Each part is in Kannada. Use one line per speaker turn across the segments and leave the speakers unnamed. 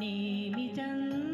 नेमि चन्द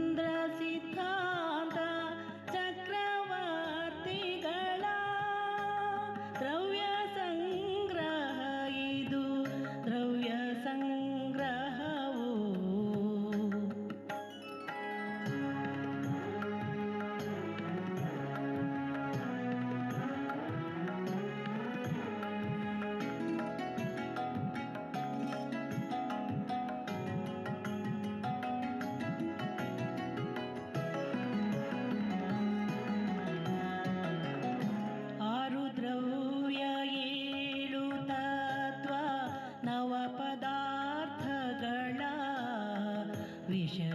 creation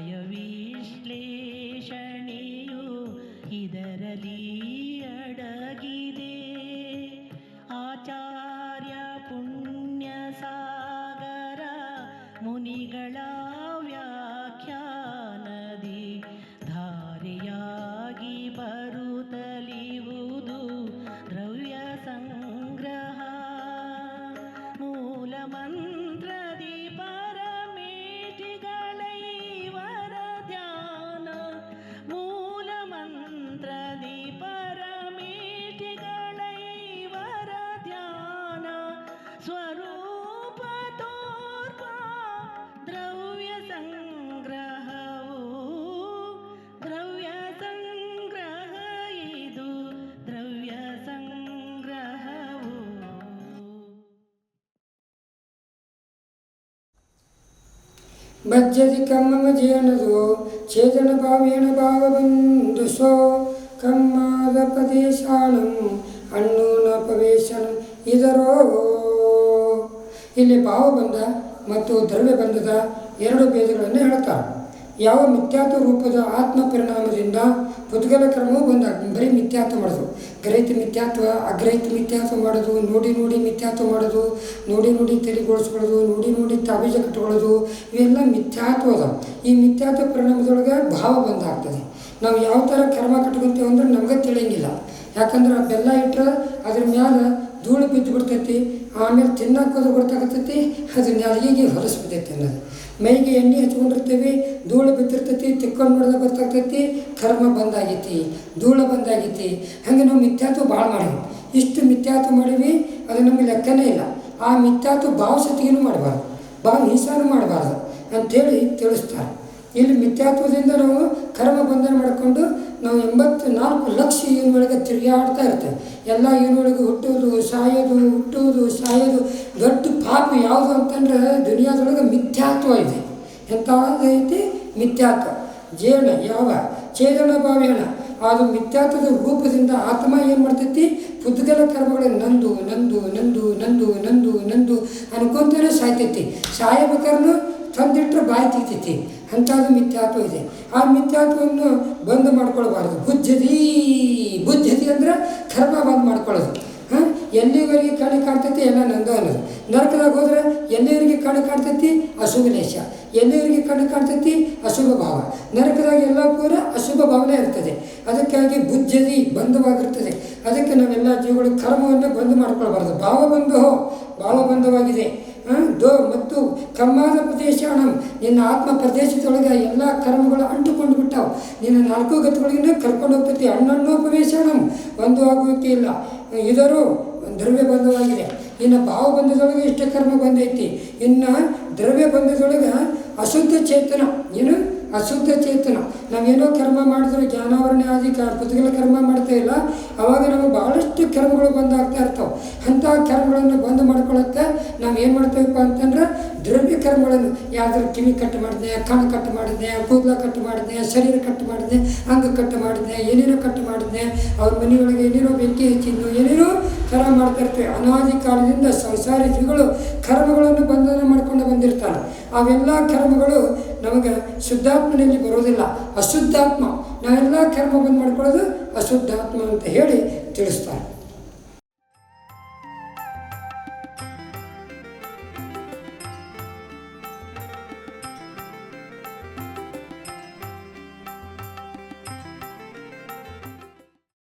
ಬಜ್ಜದಿ ಕಮ್ಮಮ ಜೇನದು ಚೇತನ ಭಾವೇನ ಭಾವ ಬಂಧುಸೋ ಕಮ್ಮಾದ ಪ್ರದೇಶಾಣಂ ಅಣ್ಣೂನ ಪ್ರವೇಶನಂ ಇದರೋ. ಇಲ್ಲಿ ಭಾವಬಂಧ ಮತ್ತು ದ್ರವ್ಯಬಂಧದ ಎರಡು ಭೇದಗಳನ್ನು ಹೇಳ್ತಾರೆ ಯಾವ ಮಿಥ್ಯಾತ್ವ ರೂಪದ ಆತ್ಮ ಪರಿಣಾಮದಿಂದ ಪುದ್ಗಲ ಕ್ರಮವೂ ಬಂದಾಗ ಬರೀ ಮಿಥ್ಯಾತ್ವ ಮಾಡೋದು. ಗ್ರಹಿತ ಮಿಥ್ಯಾತ್ವ ಅಗ್ರಹಿತ ಮಿಥ್ಯಾತ್ವ ಮಾಡೋದು, ನೋಡಿ ನೋಡಿ ಮಿಥ್ಯಾತ್ವ ಮಾಡೋದು, ನೋಡಿ ನೋಡಿ ತೆಲಿಗೊಳಿಸ್ಕೊಳ್ಳೋದು ನೋಡಿ ನೋಡಿ ತಾಬೀಜ ಕಟ್ಕೊಳ್ಳೋದು ಇವೆಲ್ಲ ಮಿಥ್ಯಾತ್ವ ಅದ. ಈ ಮಿಥ್ಯಾತ್ವ ಪರಿಣಾಮದೊಳಗೆ ಭಾವ ಬಂದಾಗ್ತದೆ. ನಾವು ಯಾವ ಥರ ಕರ್ಮ ಕಟ್ಕೊತೀವಿ ಅಂದ್ರೆ ನಮಗೆ ತಿಳಿಯಂಗಿಲ್ಲ. ಯಾಕಂದ್ರೆ ಬೆಲ್ಲ ಇಟ್ಟರೆ ಅದ್ರ ಮ್ಯಾಲೆ ಧೂಳು ಬಿದ್ದು ಬಿಡ್ತೈತಿ, ಆಮೇಲೆ ತಿನ್ನಕ್ಕೆ ಹೋದ್ರೆ ಗೊತ್ತಾಗತ್ತೈತಿ ಅದ್ರ ಹೊರಸ್ಬಿಡ್ತೈತಿ ಅನ್ನೋದು. ಮೈಗೆ ಎಣ್ಣೆ ಹಚ್ಕೊಂಡಿರ್ತೀವಿ, ಧೂಳು ಬಿದ್ದಿರ್ತೈತಿ ತಿಕ್ಕೊಂಡು ನೋಡಿದಾಗ ಗೊತ್ತಾಗ್ತೈತಿ, ಕರ್ಮ ಬಂದಾಗೈತಿ, ಧೂಳು ಬಂದಾಗೈತಿ. ಹಾಗೆ ನಾವು ಮಿಥ್ಯಾತ್ವ ಭಾಳ ಮಾಡೀವಿ ಇಷ್ಟು ಮಿಥ್ಯಾತ್ವ ಮಾಡೀವಿ ಅದು ನಮಗೆ ಲೆಕ್ಕನೇ ಇಲ್ಲ. ಆ ಮಿಥ್ಯಾತ್ವ ಭಾವ ಸತಿಗೂ ಮಾಡಬಾರ್ದು. ಭಾಳ ಹಿಂಸಾನು ಮಾಡಬಾರ್ದು. ಅಂಥೇಳಿ ತಿಳಿಸ್ತಾರೆ. ಇಲ್ಲಿ ಮಿಥ್ಯಾತ್ವದಿಂದ ನಾವು ಕರ್ಮ ಬಂಧನ ಮಾಡಿಕೊಂಡು ನಾವು ಎಂಬತ್ತು ನಾಲ್ಕು ಲಕ್ಷ ಇವನೊಳಗೆ ತಿರುಗಾಡ್ತಾ ಇರ್ತೇವೆ. ಎಲ್ಲ ಇವನೊಳಗೆ ಹುಟ್ಟೋದು, ಸಾಯೋದು ಹುಟ್ಟೋದು, ಸಾಯೋದು, ದೊಡ್ಡ ಪಾಪ ಯಾವುದು ಅಂತಂದ್ರೆ ದುನಿಯಾದೊಳಗೆ ಮಿಥ್ಯಾತ್ವ ಇದೆ. ಎಂಥ ಐತಿ ಮಿಥ್ಯಾತ್ವ. ಜೀವನ ಯಾವ ಚೇತನ ಭಾವೇನ ಅದು ಮಿಥ್ಯಾತ್ವದ ರೂಪದಿಂದ ಆತ್ಮ ಏನು ಮಾಡ್ತೈತಿ? ಪುದ್ಗಲ ಕರ್ಮಗಳೇ ನಂದು ನಂದು ನಂದು ನಂದು ನಂದು ನಂದು ಅನ್ಕೊಂತಾನೆ ಸಾಯ್ತೈತಿ. ಸಾಯಬೇಕಾದ್ರೂ ತಂದಿಟ್ಟರೆ ಬಾಯಿ ತೆಗಿತೈತಿ ಅಂಥದ್ದು ಮಿಥ್ಯಾತ್ವ ಇದೆ. ಆ ಮಿಥ್ಯಾತ್ವವನ್ನು ಬಂದ್ ಮಾಡ್ಕೊಳ್ಬಾರ್ದು. ಬುದ್ಧದಿ ಬುದ್ಧದಿ ಅಂದ್ರೆ ಕರ್ಮ ಬಂದ್ ಮಾಡ್ಕೊಳ್ಳೋದು. ಹಾಂ? ಎಲ್ಲಿವರೆಗೆ ಕಣ್ಣು ಕಾಣ್ತೈತಿ? ಎಲ್ಲ ನಂದು ಅನ್ನೋದು. ನರಕದಾಗ ಹೋದ್ರೆ ಎಲ್ಲಿವರೆಗೆ ಕಣ್ಣು ಕಾಣ್ತೈತಿ? ಅಶುಭ ಲೇಷ ಎಲ್ಲಿವರೆಗೆ ಕಣ್ಣು ಕಾಣ್ತೈತಿ? ಅಶುಭ ಭಾವ. ನರಕದಾಗ ಎಲ್ಲ ಪೂರ ಅಶುಭ ಭಾವನೆ ಇರ್ತದೆ. ಅದಕ್ಕಾಗಿ ಬುದ್ಧದಿ ಬಂಧವಾಗಿರ್ತದೆ. ಅದಕ್ಕೆ ನಾವೆಲ್ಲ ಜೀವಗಳು ಕರ್ಮವನ್ನು ಬಂದ್ ಮಾಡ್ಕೊಳ್ಬಾರ್ದು. ಭಾವ ಬಂಧೋ ಭಾವಬಂಧವಾಗಿದೆ ದೋ, ಮತ್ತು ಕಮ್ಮಾದ ಪ್ರದೇಶಾಣ. ನಿನ್ನ ಆತ್ಮ ಪ್ರದೇಶದೊಳಗೆ ಎಲ್ಲ ಕರ್ಮಗಳು ಅಂಟುಕೊಂಡು ಬಿಟ್ಟಾವು ನಿನ್ನ ನಾಲ್ಕು ಗತಿಗಳಿಂದ ಕರ್ಕೊಂಡು ಹೋಗ್ತೈತಿ ಪ್ರವೇಶಾಣಂ ಒಂದು ಆಗುವಿಕೆ ಇಲ್ಲ. ಇದರು ದ್ರವ್ಯ ಬಂಧವಾಗಿದೆ. ಇನ್ನು ಭಾವಬಂಧದೊಳಗೆ ಇಷ್ಟ ಕರ್ಮ ಬಂದೈತಿ. ಇನ್ನು ದ್ರವ್ಯ ಬಂಧದೊಳಗೆ ಅಶುದ್ಧ ಚೇತನ. ಏನು? ಅಶುದ್ಧ ಚೇತನ. ನಾವೇನೋ ಕರ್ಮ ಮಾಡಿದ್ರೆ ಜ್ಞಾನಾವರಣೆ ಆಗಿ ಕ ಕರ್ಮ ಮಾಡ್ತಾ ಇಲ್ಲ. ಅವಾಗ ನಮಗೆ ಭಾಳಷ್ಟು ಕರ್ಮಗಳು ಬಂದಾಗ್ತಾ ಇರ್ತಾವೆ. ಅಂಥ ಕರ್ಮಗಳನ್ನು ಬಂದ್ ಮಾಡ್ಕೊಳ್ಳೋಕ್ಕೆ ನಾವು ಏನು ಮಾಡ್ತೇವಪ್ಪ ಅಂತಂದ್ರೆ ದ್ರವ್ಯ ಕರ್ಮಗಳನ್ನು. ಯಾವ್ದಾದ್ರು ಕಿವಿ ಕಟ್ ಮಾಡಿದೆ ಕಣ್ಣು ಕಟ್ ಮಾಡಿದೆ ಕೂದಲ ಕಟ್ ಮಾಡಿದೆ ಶರೀರ ಕಟ್ ಮಾಡಿದೆ ಅಂಗ ಕಟ್ ಮಾಡಿದೆ ಏನೇನೋ ಕಟ್ ಮಾಡಿದೆ ಅವ್ರ ಮನೆಯೊಳಗೆ ಏನೇನೋ ಬೆಂಕಿ ಹೆಚ್ಚಿದ್ದು ಏನೇನೋ ಮಾಡ್ತಾ ಇರ್ತೇವೆ. ಅನಾದಿ ಕಾಲದಿಂದ ಸಂಸಾರಿ ಜೀವಿಗಳು ಕರ್ಮಗಳನ್ನು ಬಂಧನ ಮಾಡ್ಕೊಂಡು ಬಂದಿರ್ತಾರೆ. ಅವೆಲ್ಲ ಕರ್ಮಗಳು ನಮಗೆ ಶುದ್ಧಾತ್ಮನಲ್ಲಿ ಬರೋದಿಲ್ಲ ಅಶುದ್ಧಾತ್ಮ ನಾವೆಲ್ಲ ಕರ್ಮ ಬಂದ್ ಮಾಡ್ಕೊಳ್ಳೋದು ಅಶುದ್ಧಾತ್ಮ ಅಂತ ಹೇಳಿ ತಿಳಿಸ್ತಾರೆ.